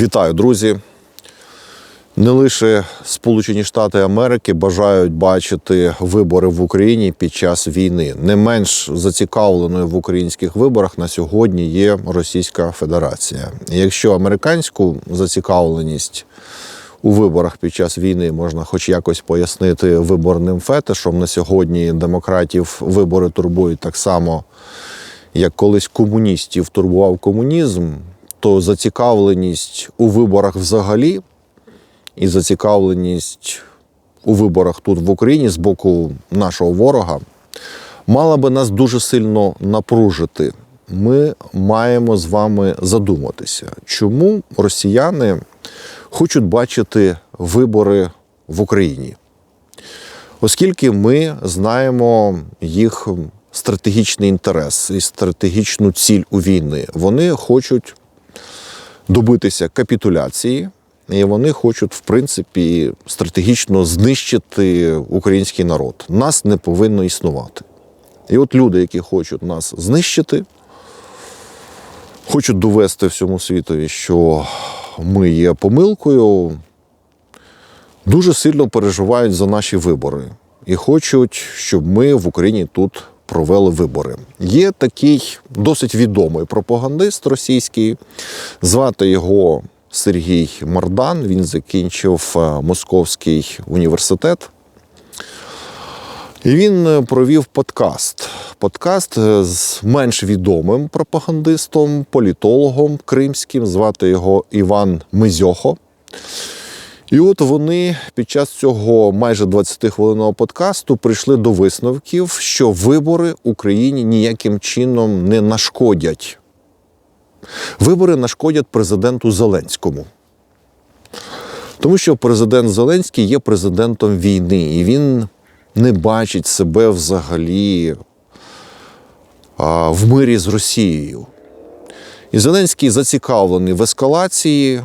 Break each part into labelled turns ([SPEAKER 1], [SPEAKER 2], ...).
[SPEAKER 1] Вітаю, друзі! Не лише Сполучені Штати Америки бажають бачити вибори в Україні під час війни. Не менш зацікавленою в українських виборах на сьогодні є Російська Федерація. Якщо американську зацікавленість у виборах під час війни можна хоч якось пояснити виборним фетишом, на сьогодні демократів вибори турбують так само, як колись комуністів турбував комунізм, то зацікавленість у виборах взагалі і зацікавленість у виборах тут в Україні з боку нашого ворога мала би нас дуже сильно напружити. Ми маємо з вами задуматися, чому росіяни хочуть бачити вибори в Україні. Оскільки ми знаємо їх стратегічний інтерес і стратегічну ціль у війни, вони хочуть добитися капітуляції, і вони хочуть, в принципі, стратегічно знищити український народ. Нас не повинно існувати. І от люди, які хочуть нас знищити, хочуть довести всьому світові, що ми є помилкою, дуже сильно переживають за наші вибори і хочуть, щоб ми в Україні тут провели вибори. Є такий досить відомий пропагандист російський, звати його Сергій Мардан. Він закінчив е, Московський університет. І він е, провів подкаст. Подкаст е, з менш відомим пропагандистом, політологом кримським, звати його Іван Мизьохо. І от вони під час цього майже 20-хвилинного подкасту прийшли до висновків, що вибори Україні ніяким чином не нашкодять. Вибори нашкодять президенту Зеленському. Тому що президент Зеленський є президентом війни, і він не бачить себе взагалі а, в мирі з Росією. І Зеленський зацікавлений в ескалації.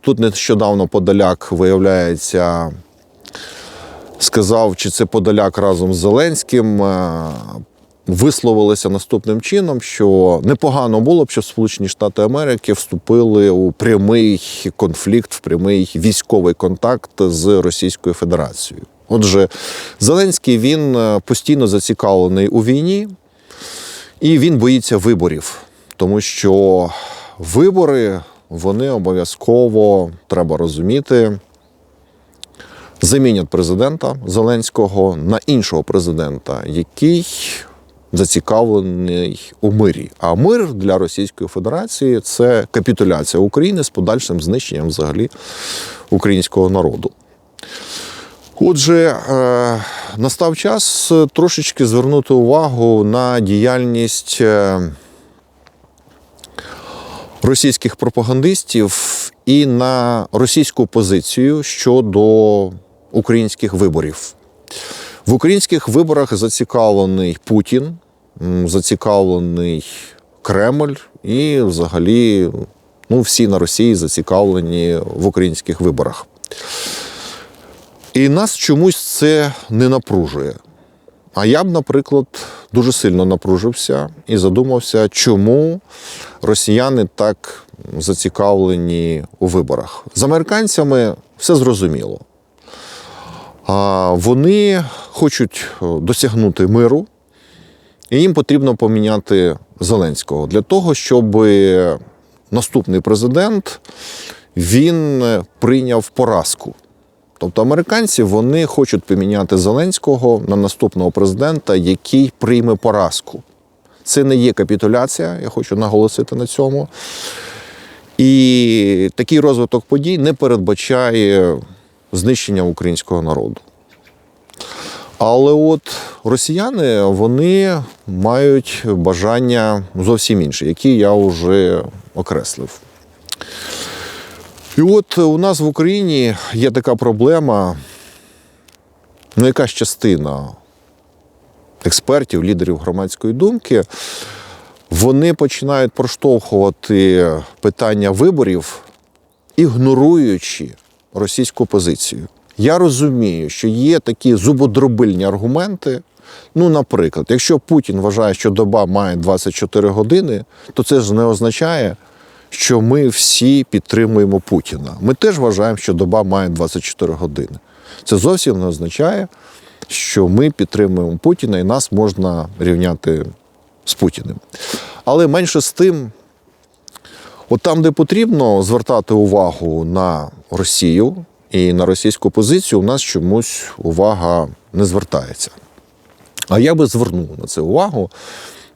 [SPEAKER 1] Тут нещодавно Подоляк, виявляється, сказав, чи це Подоляк разом з Зеленським. е, Висловилися наступним чином, що непогано було б, щоб Сполучені Штати Америки вступили у прямий конфлікт, в прямий військовий контакт з Російською Федерацією. Отже, Зеленський він е, постійно зацікавлений у війні, і він боїться виборів, тому що вибори вони обов'язково треба розуміти. Замінять президента Зеленського на іншого президента, який зацікавлений у мирі. А мир для Російської Федерації це капітуляція України з подальшим знищенням взагалі українського народу. Отже, е, настав час трошечки звернути увагу на діяльність е, російських пропагандистів і на російську позицію щодо українських виборів. В українських виборах зацікавлений Путін, зацікавлений Кремль і взагалі ну, всі на Росії зацікавлені в українських виборах. І нас чомусь це не напружує. А я б, наприклад, дуже сильно напружився і задумався, чому росіяни так зацікавлені у виборах. З американцями все зрозуміло. А Вони хочуть е, досягнути миру, і їм потрібно поміняти Зеленського для того, щоб наступний президент він прийняв поразку. Тобто американці вони хочуть поміняти Зеленського на наступного президента, який прийме поразку. Це не є капітуляція, я хочу наголосити на цьому. І такий розвиток подій не передбачає знищення українського народу. Але от росіяни вони мають бажання зовсім інше, які я вже окреслив. І от у нас в Україні є така проблема, ну, якась частина експертів, лідерів громадської думки, вони починають проштовхувати питання виборів, ігноруючи російську позицію. Я розумію, що є такі зубодробильні аргументи. Ну, наприклад, якщо Путін вважає, що доба має 24 години, то це ж не означає, що ми всі підтримуємо Путіна. Ми теж вважаємо, що доба має 24 години. Це зовсім не означає, що ми підтримуємо Путіна і нас можна рівняти з Путіним. Але менше з тим, от там, де потрібно звертати увагу на Росію і на російську позицію, у нас чомусь увага не звертається. А я би звернув на це увагу,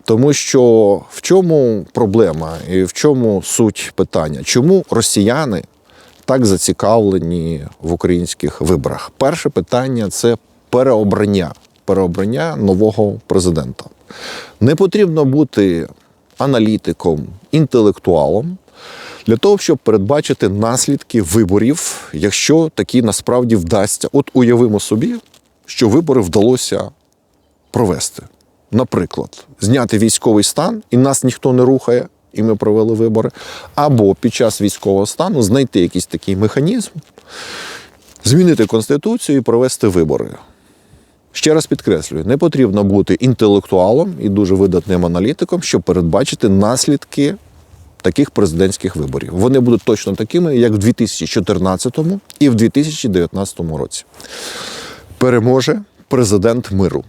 [SPEAKER 1] тому що в чому проблема і в чому суть питання? Чому росіяни так зацікавлені в українських виборах? Перше питання це переобрання, переобрання нового президента. Не потрібно бути аналітиком, інтелектуалом для того, щоб передбачити наслідки виборів, якщо такі насправді вдасться. От уявимо собі, що вибори вдалося провести. Наприклад, зняти військовий стан, і нас ніхто не рухає, і ми провели вибори. Або під час військового стану знайти якийсь такий механізм, змінити конституцію і провести вибори. Ще раз підкреслюю, не потрібно бути інтелектуалом і дуже видатним аналітиком, щоб передбачити наслідки таких президентських виборів. Вони будуть точно такими, як в 2014 і в 2019 році. Переможе президент миру.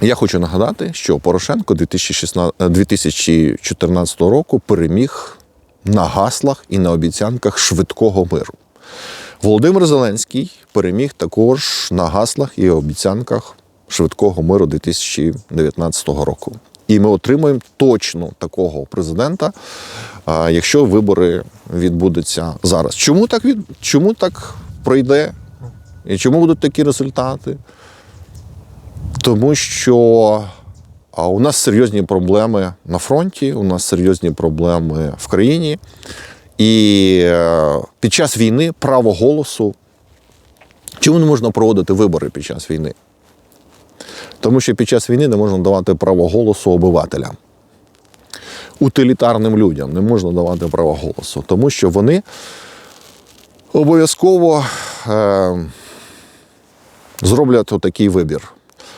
[SPEAKER 1] Я хочу нагадати, що Порошенко 2016 2014 року переміг на гаслах і на обіцянках швидкого миру. Володимир Зеленський переміг також на гаслах і обіцянках швидкого миру 2019 року. І ми отримаємо точно такого президента, якщо вибори відбудуться зараз. Чому так від чому так пройде? І чому будуть такі результати? Тому що у нас серйозні проблеми на фронті, у нас серйозні проблеми в країні. І е, під час війни право голосу. Чому не можна проводити вибори під час війни? Тому що під час війни не можна давати право голосу обивателям. Утилітарним людям не можна давати право голосу, тому що вони обов'язково е, зроблять отакий вибір.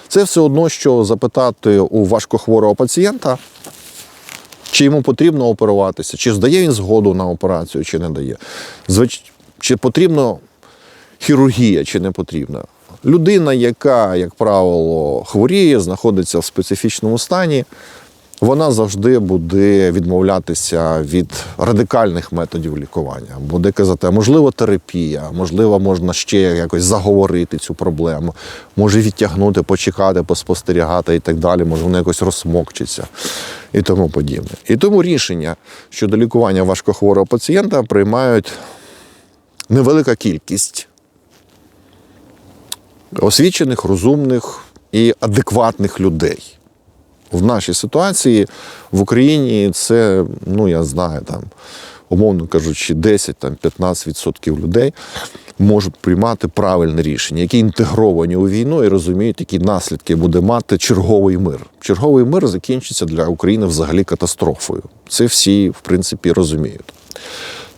[SPEAKER 1] Це все одно, що запитати у важкохворого пацієнта, чи йому потрібно оперуватися, чи здає він згоду на операцію, чи не дає. Звич... Чи потрібна хірургія, чи не потрібна. Людина, яка, як правило, хворіє, знаходиться в специфічному стані, вона завжди буде відмовлятися від радикальних методів лікування. Буде казати, можливо, терапія, можливо, можна ще якось заговорити цю проблему, може відтягнути, почекати, поспостерігати і так далі, може воно якось розсмокчиться і тому подібне. І тому рішення щодо лікування важкохворого пацієнта приймають невелика кількість освічених, розумних і адекватних людей. В нашій ситуації в Україні це, ну я знаю, там, умовно кажучи, 10-15% людей можуть приймати правильне рішення, які інтегровані у війну і розуміють, які наслідки буде мати черговий мир. Черговий мир закінчиться для України взагалі катастрофою. Це всі, в принципі, розуміють.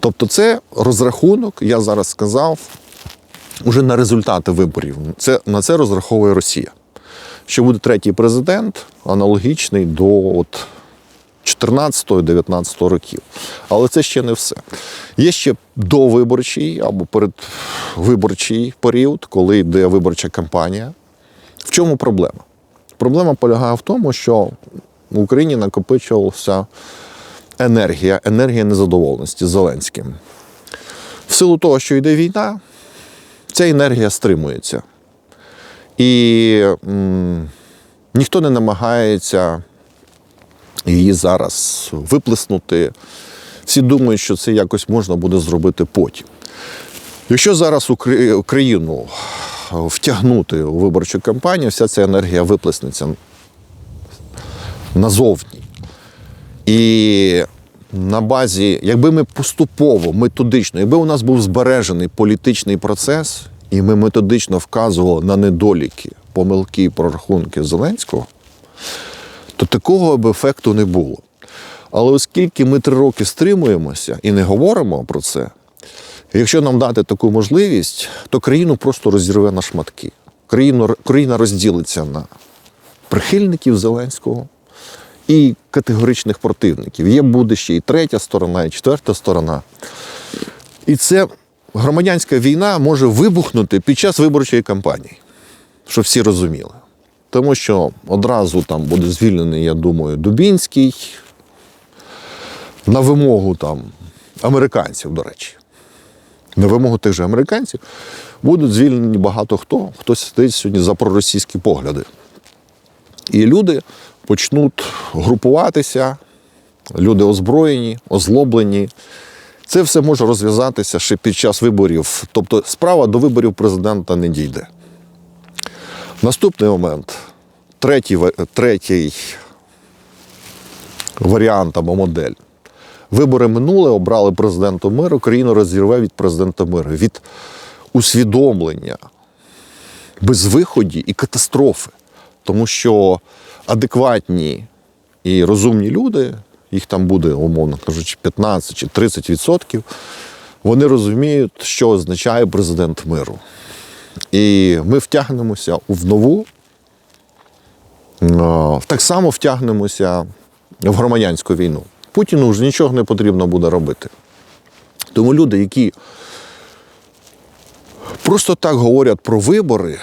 [SPEAKER 1] Тобто, це розрахунок, я зараз сказав, уже на результати виборів. Це, на це розраховує Росія. Що буде третій президент, аналогічний до от 14-19 років. Але це ще не все. Є ще довиборчий або передвиборчий період, коли йде виборча кампанія. В чому проблема? Проблема полягає в тому, що в Україні накопичувалася енергія, енергія незадоволеності Зеленським. В силу того, що йде війна, ця енергія стримується. І м, ніхто не намагається її зараз виплеснути. Всі думають, що це якось можна буде зробити потім. Якщо зараз Україну втягнути у виборчу кампанію, вся ця енергія виплеснеться назовні. І на базі, якби ми поступово, методично, якби у нас був збережений політичний процес, і ми методично вказували на недоліки, помилки і прорахунки Зеленського, то такого б ефекту не було. Але оскільки ми три роки стримуємося і не говоримо про це, якщо нам дати таку можливість, то країну просто розірве на шматки. Країну, країна розділиться на прихильників Зеленського і категоричних противників. Є буде ще і третя сторона, і четверта сторона. І це громадянська війна може вибухнути під час виборчої кампанії, щоб всі розуміли. Тому що одразу там буде звільнений, я думаю, Дубінський на вимогу там американців, до речі. На вимогу тих же американців будуть звільнені багато хто, хто сидить сьогодні за проросійські погляди. І люди почнуть групуватися, люди озброєні, озлоблені. Це все може розв'язатися ще під час виборів. Тобто справа до виборів президента не дійде. Наступний момент. Третій, третій варіант або модель. Вибори минули, обрали президента миру, країну розірве від президента миру, від усвідомлення безвиході і катастрофи. Тому що адекватні і розумні люди, їх там буде, умовно кажучи, 15 чи 30 відсотків, вони розуміють, що означає президент миру. І ми втягнемося в нову, так само втягнемося в громадянську війну. Путіну вже нічого не потрібно буде робити. Тому люди, які просто так говорять про вибори,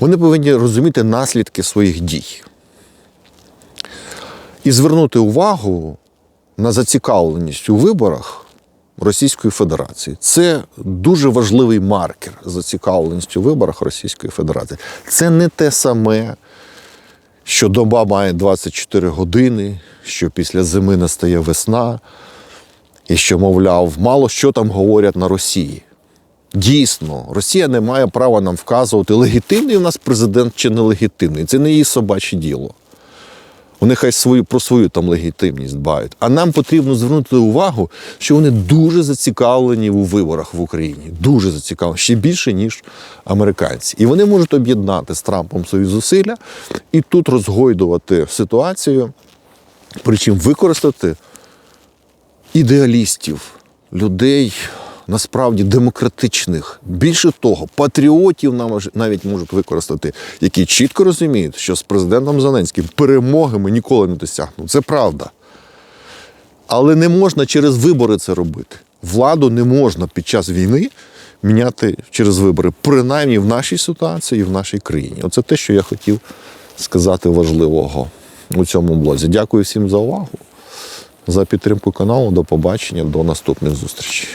[SPEAKER 1] вони повинні розуміти наслідки своїх дій. І звернути увагу на зацікавленість у виборах Російської Федерації. Це дуже важливий маркер зацікавленості у виборах Російської Федерації. Це не те саме, що доба має 24 години, що після зими настає весна, і що, мовляв, мало що там говорять на Росії. Дійсно, Росія не має права нам вказувати, легітимний у нас президент чи нелегітимний. Це не її собаче діло. Вони хай свою, про свою там легітимність дбають. А нам потрібно звернути увагу, що вони дуже зацікавлені у виборах в Україні. Дуже зацікавлені, ще більше, ніж американці. І вони можуть об'єднати з Трампом свої зусилля і тут розгойдувати ситуацію, причому використати ідеалістів, людей насправді демократичних. Більше того, патріотів навіть можуть використати, які чітко розуміють, що з президентом Зеленським перемоги ми ніколи не досягнемо. Це правда. Але не можна через вибори це робити. Владу не можна під час війни міняти через вибори, принаймні в нашій ситуації і в нашій країні. Оце те, що я хотів сказати важливого у цьому блозі. Дякую всім за увагу, за підтримку каналу. До побачення, до наступних зустрічей.